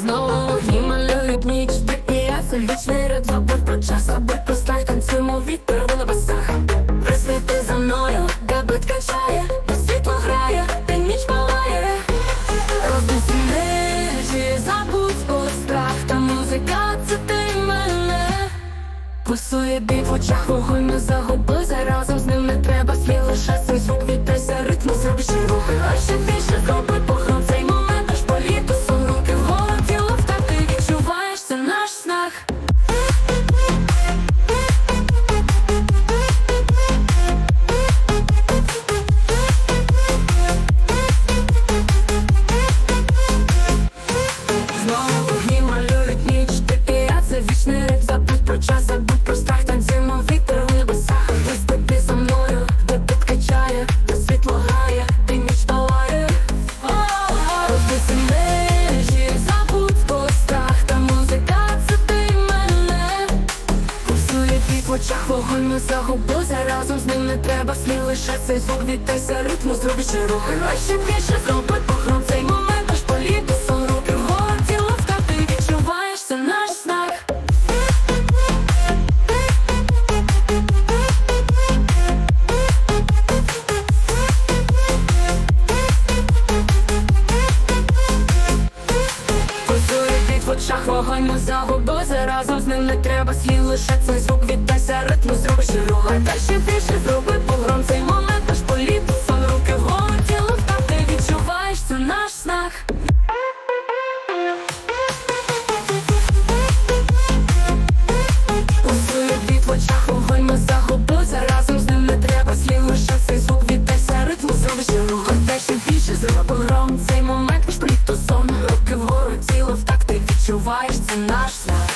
Знову вогні малюють ніч, так і я Солічний про час, аби послать танцюємо від перву на басах. Присвіти за мною, габит качає, світло грає, ти ніч палає. Розбуси нижі, забудь от страх, та музика це ти мене. Пусує бій в очах, вогонь не загуби, заразом з ним не треба слів лише свій звук, вітайся, ритму зробиш рухи в очах, вогонь загубу. Загубився Разом з ним не треба слів, лише цей звук віддайся ритму, зробиш рухи ще більше зроби похром цей очах вогонь ми загубу, заразом з ним не треба слів, лише цей звук віддайся ритму зроби ширу А та ще більше зроби погром. Цей момент, аж політ. Сон руки вгору тіло втав, ти відчуваєш це наш знак. В очах вогонь ми заразом з ним не треба слів, лише цей звук ритму зроби ширу А та більше зроби погром. Цей момент наш знак.